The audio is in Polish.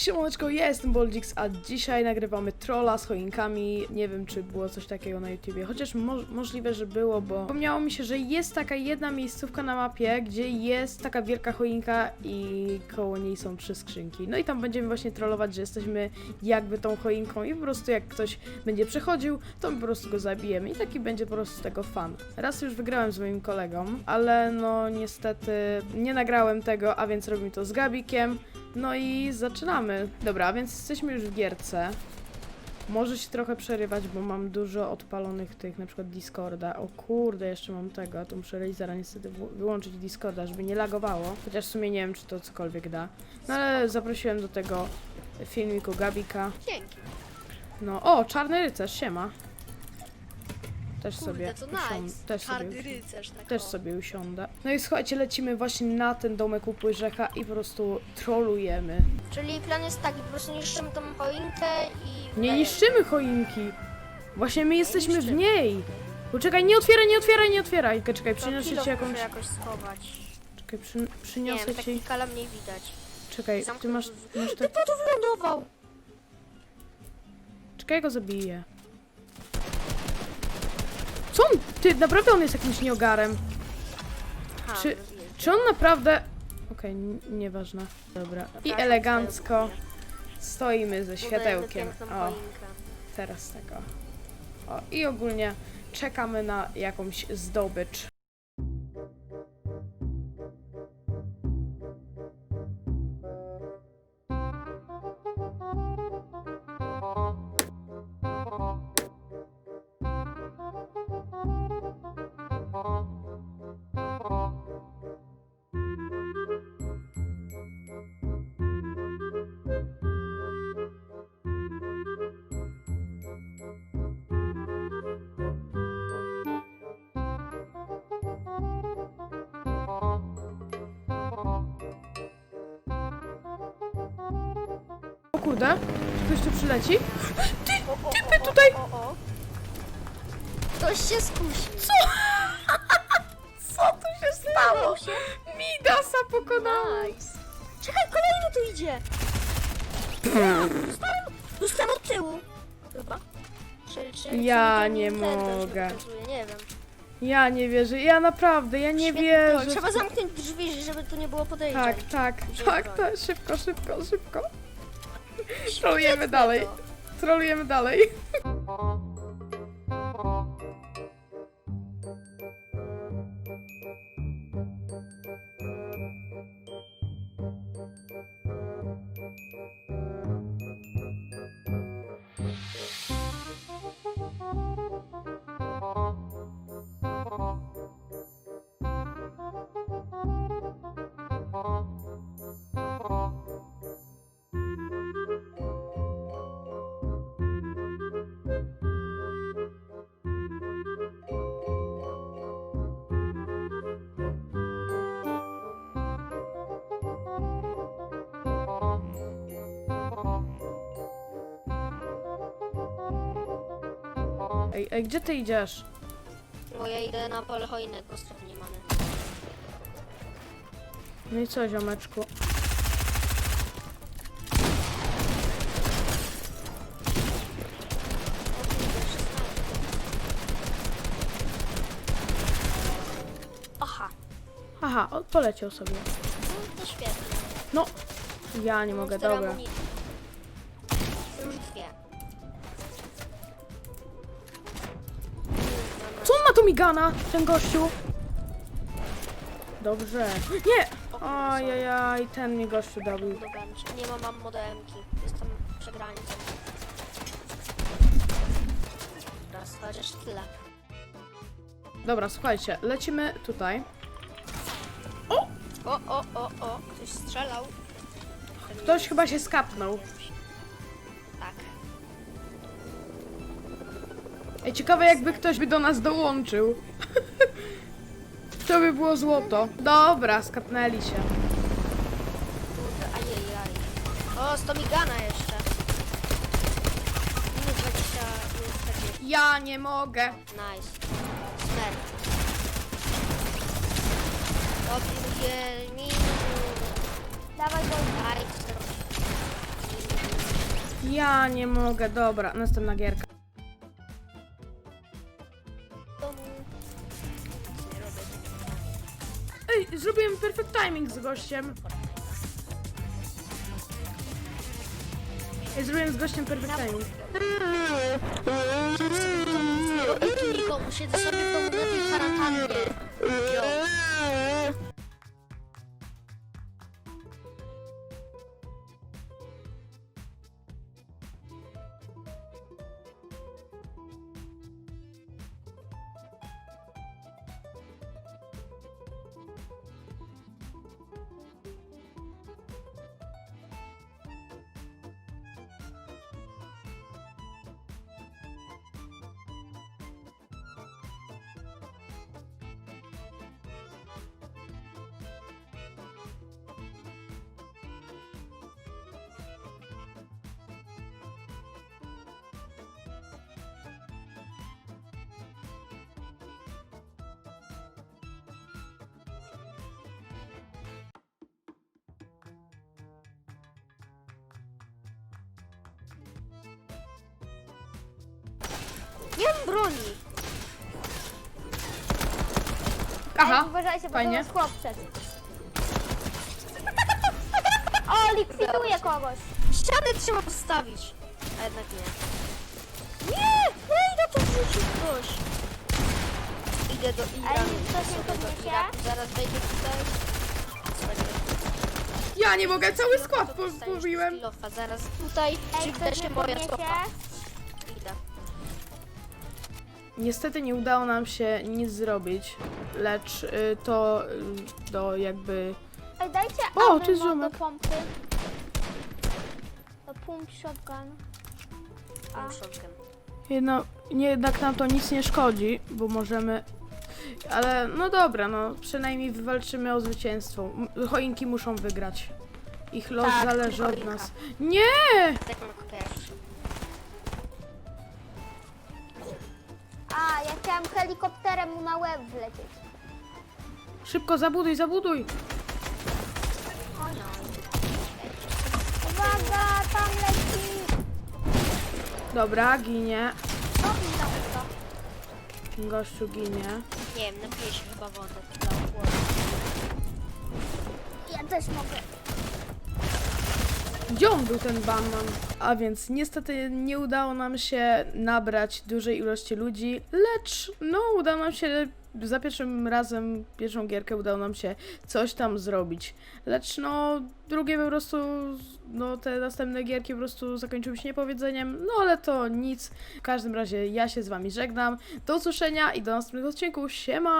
Siemaneczko, ja jestem Boldix, a dzisiaj nagrywamy trolla z choinkami. Nie wiem, czy było coś takiego na YouTubie, chociaż mo możliwe, że było, bo pomniało mi się, że jest taka jedna miejscówka na mapie, gdzie jest taka wielka choinka i koło niej są trzy skrzynki. No i tam będziemy właśnie trollować, że jesteśmy jakby tą choinką i po prostu jak ktoś będzie przechodził, to po prostu go zabijemy i taki będzie po prostu tego fan. Raz już wygrałem z moim kolegą, ale no niestety nie nagrałem tego, a więc robimy to z Gabikiem. No i zaczynamy. Dobra, a więc jesteśmy już w gierce. Może się trochę przerywać, bo mam dużo odpalonych tych, na przykład Discorda. O kurde, jeszcze mam tego, to muszę Razera niestety wy- wyłączyć Discorda, żeby nie lagowało. Chociaż w sumie nie wiem, czy to cokolwiek da. No ale zaprosiłem do tego filmiku Gabika. Dzięki. No, o, Czarny Rycerz, siema. Też Kurde, sobie to usiądę. nice. Też sobie Czarny rycerz, tak też o. sobie usiądę. No i słuchajcie, lecimy właśnie na ten domek u Płyżecha i po prostu trolujemy. Czyli plan jest taki, po prostu niszczymy tą choinkę i... Nie niszczymy choinki. Właśnie my jesteśmy w niszczymy. niej. Poczekaj, nie otwieraj, nie otwieraj, nie otwieraj. Czekaj, czekaj, To przyniosę kilo ci jakąś... muszę jakoś schować. Czekaj, przy... Nie przyniosę wiem, tak ci... mniej widać. Czekaj, ty Zamknę masz... masz Ty tak... po tu wylądował! Czekaj, ja go zabiję. Co on? Ty, naprawdę on jest jakimś nieogarem. Czy- zrobiłem. Czy on naprawdę... Okej, n- nieważne. Dobra. I elegancko stoimy ze światełkiem. O. teraz tego. O, i ogólnie czekamy na jakąś zdobycz. Kurde, czy ktoś tu przyleci? O, typy tutaj! Ktoś się skusił. Co? Co tu się stało? się? Midasa pokonałem! Nice. Czekaj, kolejny tu idzie. Dostałem, dostałem od tyłu. Chyba. Czy, czy, Ja czy nie mogę. pokazuje? Nie wiem. Ja nie wierzę, ja naprawdę, ja nie Świetny wierzę. Trzeba zamknąć drzwi, żeby tu nie było podejrzeń. Tak, tak, tak, broń. tak, szybko, szybko, szybko. Trolujemy dalej. Trolujemy dalej. Ej, ej, gdzie ty idziesz? Bo ja idę na pole choinek, bo strefy nie mamy. No i co, ziomeczku? O. Aha, Aha, o, poleciał sobie. no to świetnie. No, ja nie mogę, Monster dobra. amunicji. Ma tu migana, ten gościu? Dobrze. Nie! Ajajaj, ten mi gościu dobił. Nie mam, mam modelki. Jestem przegrańcem. Raz, chociaż tyle. Dobra, słuchajcie, lecimy tutaj. O, o, o, o, ktoś strzelał. Ktoś chyba się skapnął. Ej, ciekawe jakby ktoś by do nas dołączył. To by było złoto. Dobra, skapnęli się. Kurde, ajajaj. O, 100 migana jeszcze. Minus 20, minus 40. Ja nie mogę. Nice. Smer. Dobrze, minus. Dawaj go. Ja nie mogę, dobra, następna gierka. Ej, zrobiłem perfect timing z gościem. Ej, zrobiłem z gościem perfect timing. Sobie w domu na tej. Nie mam broni. Aha, Uważajcie, bo fajnie. to jest chłopczek. O, likwiduje kogoś. Ścianę trzeba postawić. A jednak nie. Nie! Ej, no to wrzucił ktoś. Idę do Ira. Ej, ktoś mnie Idę do podniesie? Ira. Zaraz wejdę tutaj. ja nie mogę, cały skład po- pobiłem. Zaraz tutaj Ej, ktoś się mnie moja podniesie? stopa. Niestety nie udało nam się nic zrobić, lecz y, to y, do jakby... Ej, dajcie O, ammo to jest do ziomek. pompy. Do pump shotgun. A. Mam shotgun. Jedno, nie, jednak nam to nic nie szkodzi, bo możemy... Ale no dobra, no przynajmniej wywalczymy o zwycięstwo. M- Choinki muszą wygrać. Ich los Tak, zależy od nas. Nie! Tak chciałam helikopterem mu na łeb wlecieć. Szybko zabuduj, zabuduj! O no. Uwaga, tam leci. Dobra, ginie. O, tam to. Gościu ginie. Nie wiem, napiję się chyba wodę dla. Ja też mogę. Gdzie on był ten Batman? A więc niestety nie udało nam się nabrać dużej ilości ludzi, lecz no udało nam się za pierwszym razem, pierwszą gierkę udało nam się coś tam zrobić. Lecz no drugie po prostu, no te następne gierki po prostu zakończyły się niepowiedzeniem, no ale to nic. W każdym razie ja się z wami żegnam. Do usłyszenia i do następnych odcinków. Siema!